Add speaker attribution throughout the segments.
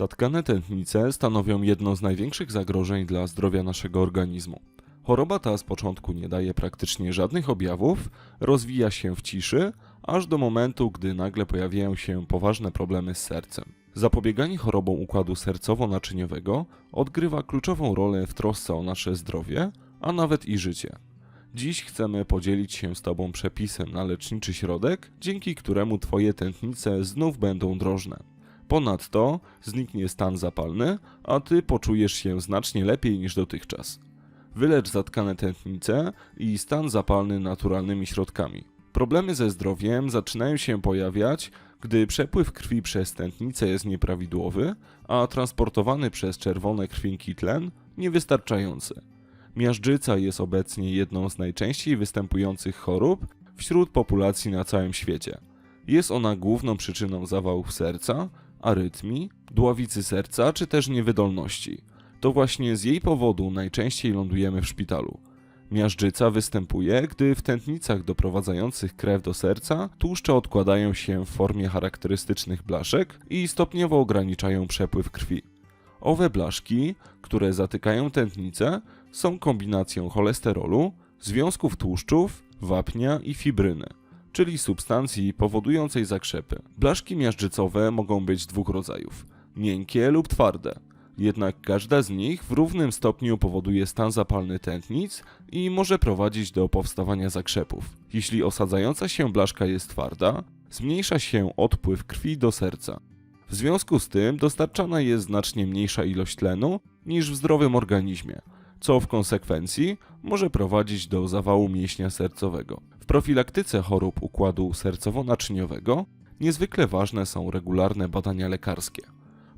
Speaker 1: Zatkane tętnice stanowią jedno z największych zagrożeń dla zdrowia naszego organizmu. Choroba ta z początku nie daje praktycznie żadnych objawów, rozwija się w ciszy, aż do momentu, gdy nagle pojawiają się poważne problemy z sercem. Zapobieganie chorobom układu sercowo-naczyniowego odgrywa kluczową rolę w trosce o nasze zdrowie, a nawet i życie. Dziś chcemy podzielić się z Tobą przepisem na leczniczy środek, dzięki któremu Twoje tętnice znów będą drożne. Ponadto zniknie stan zapalny, a Ty poczujesz się znacznie lepiej niż dotychczas. Wylecz zatkane tętnice i stan zapalny naturalnymi środkami. Problemy ze zdrowiem zaczynają się pojawiać, gdy przepływ krwi przez tętnicę jest nieprawidłowy, a transportowany przez czerwone krwinki tlen niewystarczający. Miażdżyca jest obecnie jedną z najczęściej występujących chorób wśród populacji na całym świecie. Jest ona główną przyczyną zawałów serca, arytmii, dławicy serca czy też niewydolności. To właśnie z jej powodu najczęściej lądujemy w szpitalu. Miażdżyca występuje, gdy w tętnicach doprowadzających krew do serca tłuszcze odkładają się w formie charakterystycznych blaszek i stopniowo ograniczają przepływ krwi. Owe blaszki, które zatykają tętnice, są kombinacją cholesterolu, związków tłuszczów, wapnia i fibryny, czyli substancji powodującej zakrzepy. Blaszki miażdżycowe mogą być dwóch rodzajów: miękkie lub twarde. Jednak każda z nich w równym stopniu powoduje stan zapalny tętnic i może prowadzić do powstawania zakrzepów. Jeśli osadzająca się blaszka jest twarda, zmniejsza się odpływ krwi do serca. W związku z tym dostarczana jest znacznie mniejsza ilość tlenu niż w zdrowym organizmie, co w konsekwencji może prowadzić do zawału mięśnia sercowego. Profilaktyce chorób układu sercowo-naczyniowego niezwykle ważne są regularne badania lekarskie.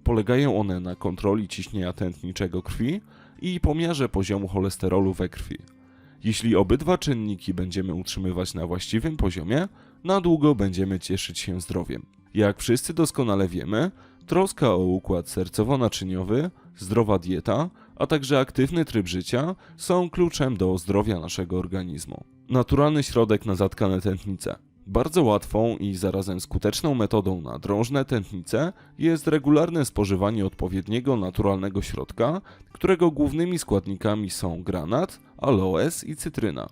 Speaker 1: Polegają one na kontroli ciśnienia tętniczego krwi i pomiarze poziomu cholesterolu we krwi. Jeśli obydwa czynniki będziemy utrzymywać na właściwym poziomie, na długo będziemy cieszyć się zdrowiem. Jak wszyscy doskonale wiemy, troska o układ sercowo-naczyniowy, zdrowa dieta, a także aktywny tryb życia są kluczem do zdrowia naszego organizmu. Naturalny środek na zatkane tętnice. Bardzo łatwą i zarazem skuteczną metodą na drążne tętnice jest regularne spożywanie odpowiedniego naturalnego środka, którego głównymi składnikami są granat, aloes i cytryna.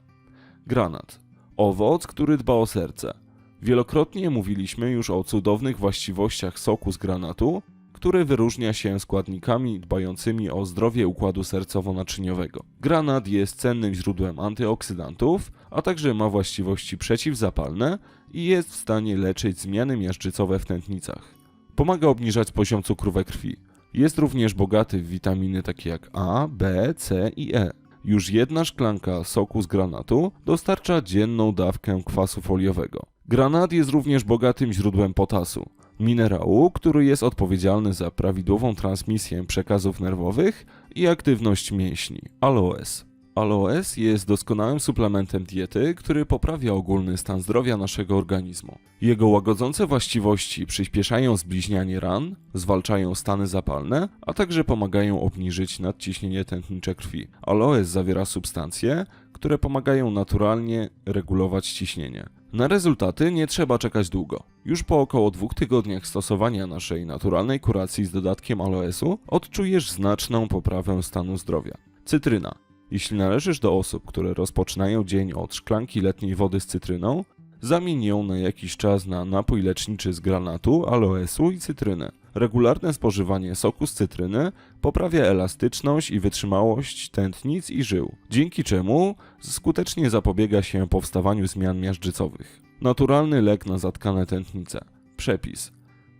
Speaker 1: Granat. Owoc, który dba o serce. Wielokrotnie mówiliśmy już o cudownych właściwościach soku z granatu, który wyróżnia się składnikami dbającymi o zdrowie układu sercowo-naczyniowego. Granat jest cennym źródłem antyoksydantów, a także ma właściwości przeciwzapalne i jest w stanie leczyć zmiany miażdżycowe w tętnicach. Pomaga obniżać poziom cukru we krwi. Jest również bogaty w witaminy takie jak A, B, C i E. Już jedna szklanka soku z granatu dostarcza dzienną dawkę kwasu foliowego. Granat jest również bogatym źródłem potasu, minerału, który jest odpowiedzialny za prawidłową transmisję przekazów nerwowych i aktywność mięśni. Aloes. Aloes jest doskonałym suplementem diety, który poprawia ogólny stan zdrowia naszego organizmu. Jego łagodzące właściwości przyspieszają zbliźnianie ran, zwalczają stany zapalne, a także pomagają obniżyć nadciśnienie tętnicze krwi. Aloes zawiera substancje, które pomagają naturalnie regulować ciśnienie. Na rezultaty nie trzeba czekać długo. Już po około dwóch tygodniach stosowania naszej naturalnej kuracji z dodatkiem aloesu odczujesz znaczną poprawę stanu zdrowia. Cytryna. Jeśli należysz do osób, które rozpoczynają dzień od szklanki letniej wody z cytryną, zamień ją na jakiś czas na napój leczniczy z granatu, aloesu i cytryny. Regularne spożywanie soku z cytryny poprawia elastyczność i wytrzymałość tętnic i żył, dzięki czemu skutecznie zapobiega się powstawaniu zmian miażdżycowych. Naturalny lek na zatkane tętnice. Przepis: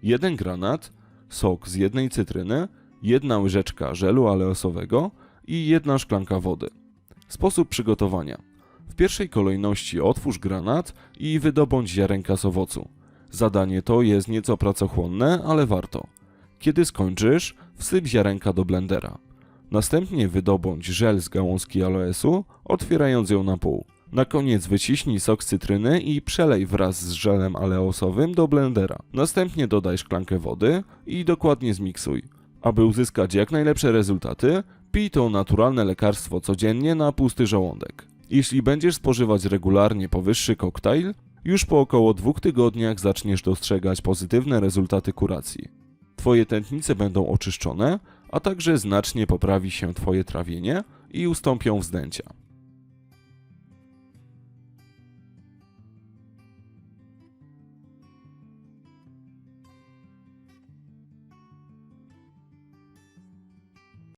Speaker 1: 1 granat, sok z jednej cytryny, jedna łyżeczka żelu aleosowego i jedna szklanka wody. Sposób przygotowania. W pierwszej kolejności otwórz granat i wydobądź ziarenka z owocu. Zadanie to jest nieco pracochłonne, ale warto. Kiedy skończysz, wsyp ziarenka do blendera. Następnie wydobądź żel z gałązki aloesu, otwierając ją na pół. Na koniec wyciśnij sok cytryny i przelej wraz z żelem aleosowym do blendera. Następnie dodaj szklankę wody i dokładnie zmiksuj. Aby uzyskać jak najlepsze rezultaty, pij to naturalne lekarstwo codziennie na pusty żołądek. Jeśli będziesz spożywać regularnie powyższy koktajl, już po około dwóch tygodniach zaczniesz dostrzegać pozytywne rezultaty kuracji. Twoje tętnice będą oczyszczone, a także znacznie poprawi się Twoje trawienie i ustąpią wzdęcia.